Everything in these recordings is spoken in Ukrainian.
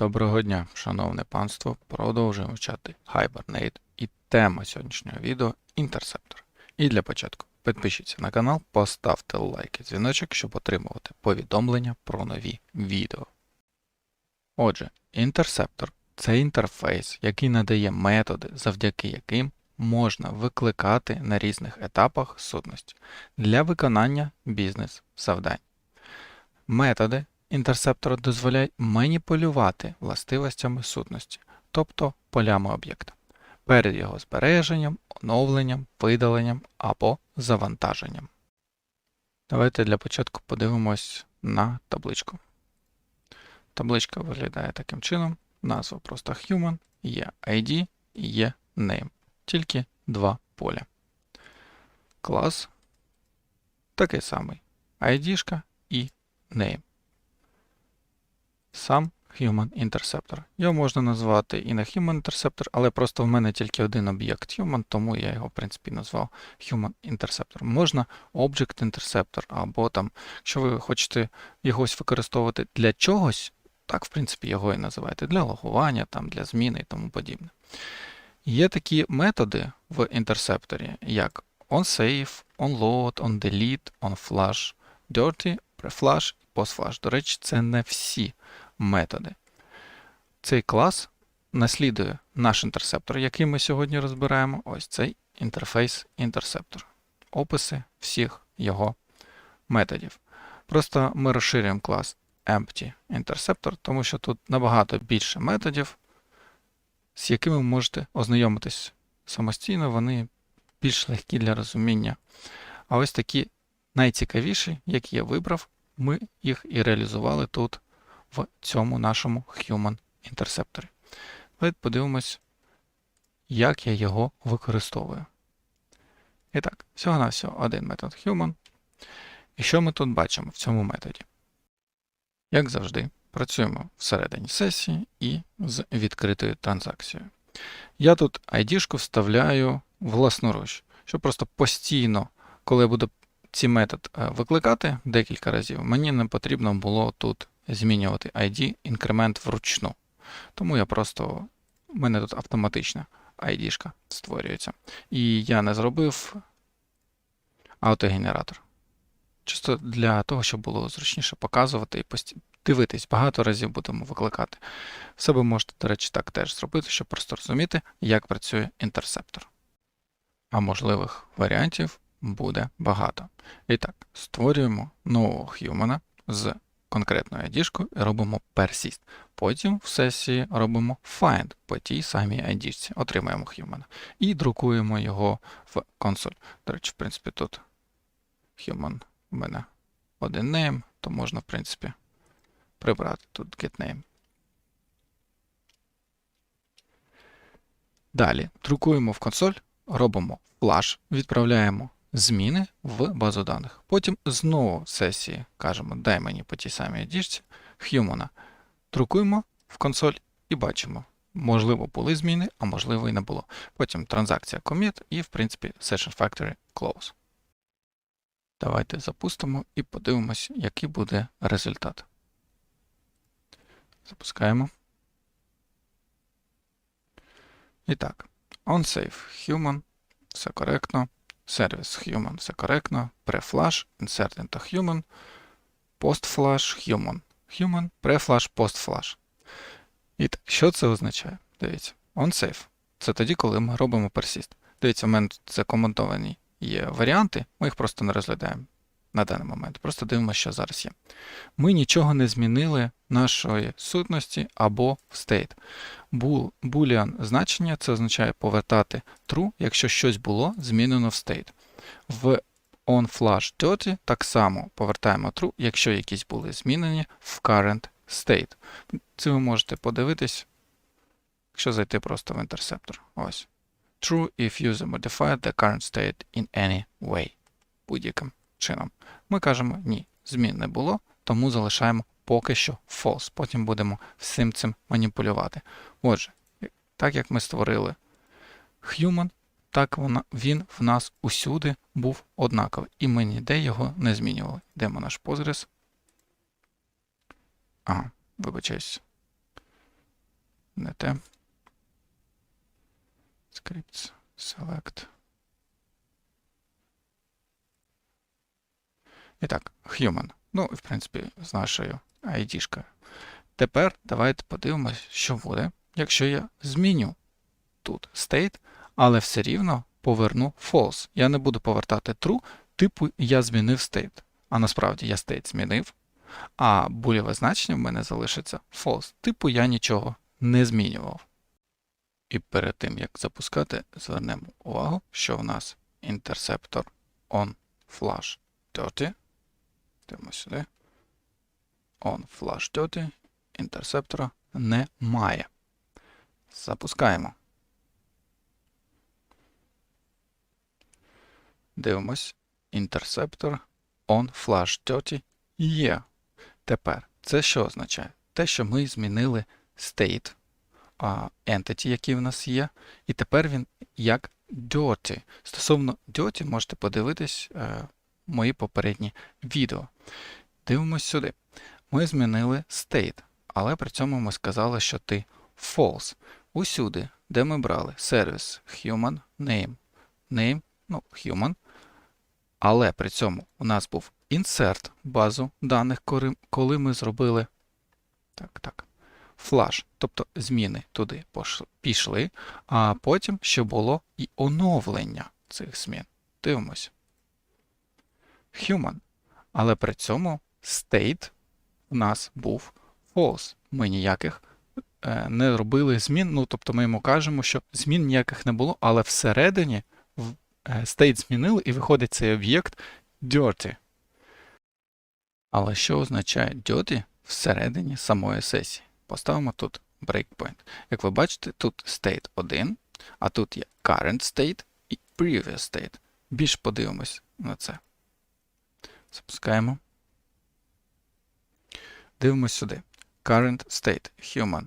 Доброго дня, шановне панство. Продовжуємо вчати Hibernate і тема сьогоднішнього відео інтерсептор. І для початку підпишіться на канал, поставте лайк і дзвіночок, щоб отримувати повідомлення про нові відео. Отже, інтерсептор це інтерфейс, який надає методи, завдяки яким можна викликати на різних етапах сутності для виконання бізнес-завдань. Методи інтерсептора дозволяють маніпулювати властивостями сутності, тобто полями об'єкта, перед його збереженням, оновленням, видаленням або завантаженням. Давайте для початку подивимось на табличку. Табличка виглядає таким чином. Назва просто human, є ID і є name. Тільки два поля. Клас такий самий. ID і name сам Human Interceptor. Його можна назвати і не Human Interceptor, але просто в мене тільки один об'єкт Human, тому я його, в принципі, назвав Human Interceptor. Можна Object Interceptor, або там, якщо ви хочете йогось використовувати для чогось, так, в принципі, його і називаєте, для логування, там, для зміни і тому подібне. Є такі методи в інтерсепторі, як onSave, onLoad, onDelete, onFlash, Dirty, preflash і postflash. До речі, це не всі методи. Цей клас наслідує наш інтерсептор, який ми сьогодні розбираємо. Ось цей інтерфейс інтерсептор. Описи всіх його методів. Просто ми розширюємо клас Empty Interceptor, тому що тут набагато більше методів, з якими ви можете ознайомитись самостійно, вони більш легкі для розуміння. А ось такі найцікавіші, які я вибрав, ми їх і реалізували тут в цьому нашому Human інтерсепторі. Давайте подивимось, як я його використовую. І так, всього-навсього один метод Human. І що ми тут бачимо в цьому методі? Як завжди, працюємо всередині сесії і з відкритою транзакцією. Я тут ID вставляю власноруч, щоб просто постійно, коли я буду цей метод е, викликати декілька разів, мені не потрібно було тут змінювати ID інкремент вручну. Тому я просто, у мене тут автоматична ID створюється. І я не зробив автогенератор. Чисто для того, щоб було зручніше показувати і дивитись, багато разів будемо викликати. Все ви можете, до речі, так теж зробити, щоб просто розуміти, як працює інтерсептор. А можливих варіантів буде багато. І так, створюємо нового х'юмана з конкретною ID і робимо persist. Потім в сесії робимо find по тій самій ID, отримаємо human. І друкуємо його в консоль. До речі, в принципі, тут human у мене один name, то можна, в принципі, прибрати тут getName. Далі друкуємо в консоль, робимо flash, відправляємо зміни в базу даних. Потім знову сесії кажемо, дай мені по тій самій діжці Human. Друкуємо в консоль і бачимо. Можливо, були зміни, а можливо і не було. Потім транзакція commit і, в принципі, Session Factory Close. Давайте запустимо і подивимось, який буде результат. Запускаємо. І так, onSave Human. Все коректно. Сервіс Human все коректно. Preflash, insert into human, postflash, human. Human, preflash, postflash. І що це означає? Дивіться, onSafe. Це тоді, коли ми робимо persist. Дивіться, у мене тут закоментовані є варіанти, ми їх просто не розглядаємо на даний момент. Просто дивимося, що зараз є. Ми нічого не змінили нашої сутності або state. Boolean значення це означає повертати true, якщо щось було змінено в state. В onFlash так само повертаємо true, якщо якісь були змінені в current state. Це ви можете подивитись, якщо зайти просто в інтерсептор. Ось. True if user modified the current state in any way. Будь-яким чином. Ми кажемо ні, змін не було, тому залишаємо поки що false. Потім будемо всім цим маніпулювати. Отже, так як ми створили human, так вона, він в нас усюди був однаковий. І ми ніде його не змінювали. Йдемо наш позрис. Ага, вибачаюсь. не те. Scripts, select. І так, human. Ну, в принципі, з нашою ID-шкою. Тепер давайте подивимось, що буде, якщо я зміню тут state, але все рівно поверну false. Я не буду повертати true, типу я змінив state. А насправді я state змінив, а булєве значення в мене залишиться false. Типу я нічого не змінював. І перед тим, як запускати, звернемо увагу, що в нас інтерсептор on flash dirty. Дивимося сюди. On flash dirty інтерсептора немає. Запускаємо. Дивимось. Інтерсептор on flash dirty є. Тепер це що означає? Те, що ми змінили state entity, який в нас є, і тепер він як dirty. Стосовно dirty можете подивитись е, мої попередні відео. Дивимось сюди. Ми змінили state, але при цьому ми сказали, що ти false. Усюди, де ми брали сервіс human name, name, ну, human, але при цьому у нас був insert базу даних, коли- ми зробили так, так, flash, тобто зміни туди пішли, а потім ще було і оновлення цих змін. Дивимось. Human. Але при цьому state у нас був false. Ми ніяких е, не робили змін. Ну, тобто ми йому кажемо, що змін ніяких не було, але всередині в- е, state змінили і виходить цей об'єкт dirty. Але що означає dirty всередині самої сесії? Поставимо тут breakpoint. Як ви бачите, тут state 1, а тут є current state і previous state. Більш подивимось на це. Запускаємо. Дивимось сюди. Current state human.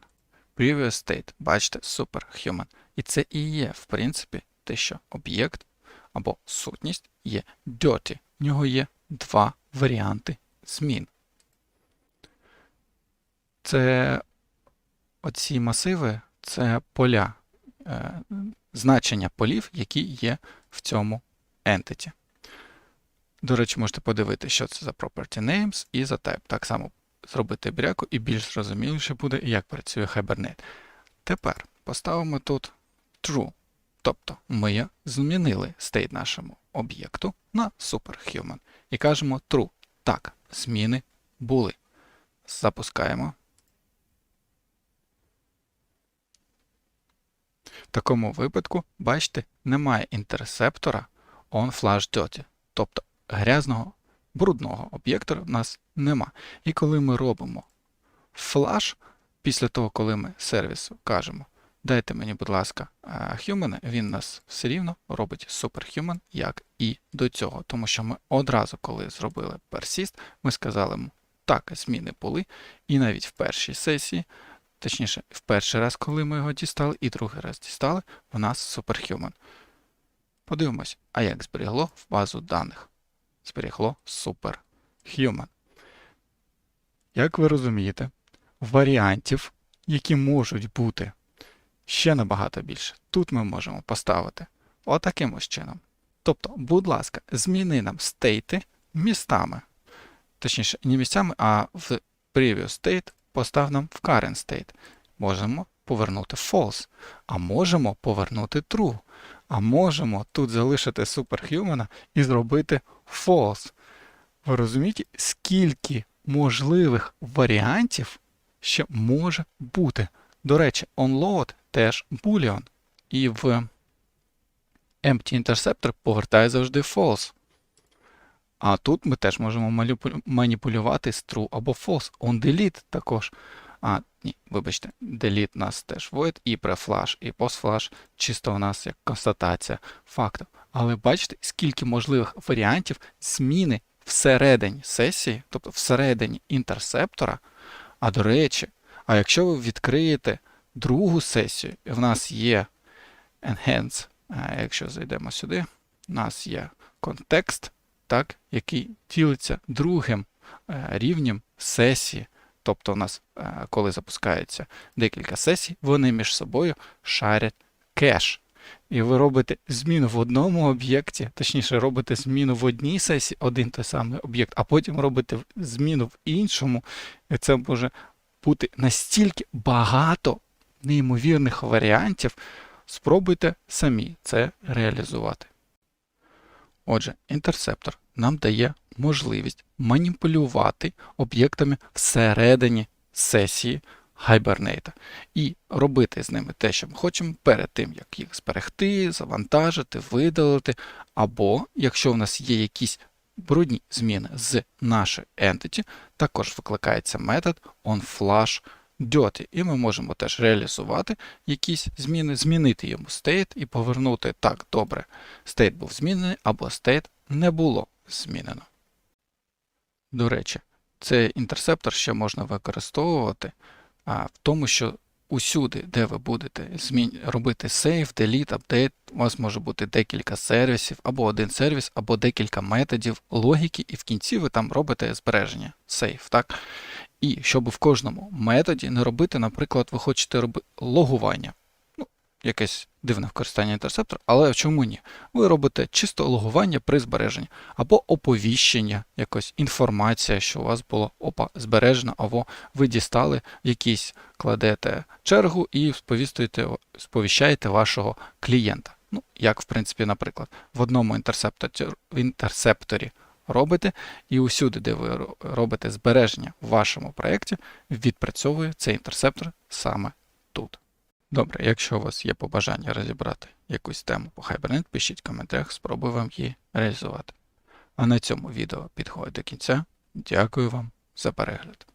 Previous state, бачите, superhuman. І це і є, в принципі, те, що об'єкт або сутність є dirty. В нього є два варіанти змін. Це оці масиви це поля, е, значення полів, які є в цьому entity. До речі, можете подивитися, що це за property names і за type. Так само зробити бряку і більш зрозуміліше буде, як працює Hibernate. Тепер поставимо тут true. Тобто ми змінили state нашому об'єкту на superhuman. І кажемо true. Так, зміни були. Запускаємо. В такому випадку, бачите, немає інтерсептора onFlashDirty. Тобто грязного, брудного об'єктора в нас нема. І коли ми робимо флаш, після того, коли ми сервісу кажемо, дайте мені, будь ласка, human, він нас все рівно робить superhuman, як і до цього. Тому що ми одразу, коли зробили persist, ми сказали йому, так, зміни були, і навіть в першій сесії, точніше, в перший раз, коли ми його дістали, і другий раз дістали, у нас superhuman. Подивимось, а як зберігло в базу даних. Зберігло superhuman. Як ви розумієте, варіантів, які можуть бути ще набагато більше, тут ми можемо поставити отаким ось чином. Тобто, будь ласка, зміни нам стейти містами. Точніше, не місцями, а в previous state постав нам в current state. Можемо повернути false, а можемо повернути true. А можемо тут залишити superhuman і зробити false. Ви розумієте, скільки можливих варіантів ще може бути. До речі, onload теж boolean. І в empty interceptor повертає завжди false. А тут ми теж можемо маніпулювати з true або false. OnDelete також. А, ні, вибачте, delete нас теж void, і pre-flash, і post-flash, чисто у нас як констатація факту. Але бачите, скільки можливих варіантів зміни всередині сесії, тобто всередині інтерсептора. А до речі, а якщо ви відкриєте другу сесію, і в нас є enhance, а якщо зайдемо сюди, у нас є контекст, так, який ділиться другим е, рівнем сесії. Тобто, у нас, е, коли запускається декілька сесій, вони між собою шарять кеш. І ви робите зміну в одному об'єкті, точніше, робите зміну в одній сесії, один той самий об'єкт, а потім робите зміну в іншому. І це може бути настільки багато неймовірних варіантів. Спробуйте самі це реалізувати. Отже, інтерсептор нам дає можливість маніпулювати об'єктами всередині сесії Hibernate і робити з ними те, що ми хочемо перед тим, як їх зберегти, завантажити, видалити, або якщо в нас є якісь брудні зміни з нашої entity, також викликається метод onFlashDirty, і ми можемо теж реалізувати якісь зміни, змінити йому state і повернути так, добре, state був змінений або state не було змінено. До речі, цей інтерсептор ще можна використовувати а, в тому, що усюди, де ви будете змін... робити save, delete, update, у вас може бути декілька сервісів, або один сервіс, або декілька методів логіки, і в кінці ви там робите збереження save, так? І щоб в кожному методі не робити, наприклад, ви хочете робити логування. Ну, якесь дивне використання інтерсептора, але чому ні? Ви робите чисто логування при збереженні, або оповіщення, якось інформація, що у вас було опа збережено, або ви дістали якийсь, кладете чергу і сповіщаєте вашого клієнта. Ну, як, в принципі, наприклад, в одному інтерсепторі робите, і усюди, де ви робите збереження в вашому проєкті, відпрацьовує цей інтерсептор саме тут. Добре, якщо у вас є побажання розібрати якусь тему по Hibernate, пишіть в коментарях, спробую вам її реалізувати. А на цьому відео підходить до кінця. Дякую вам за перегляд.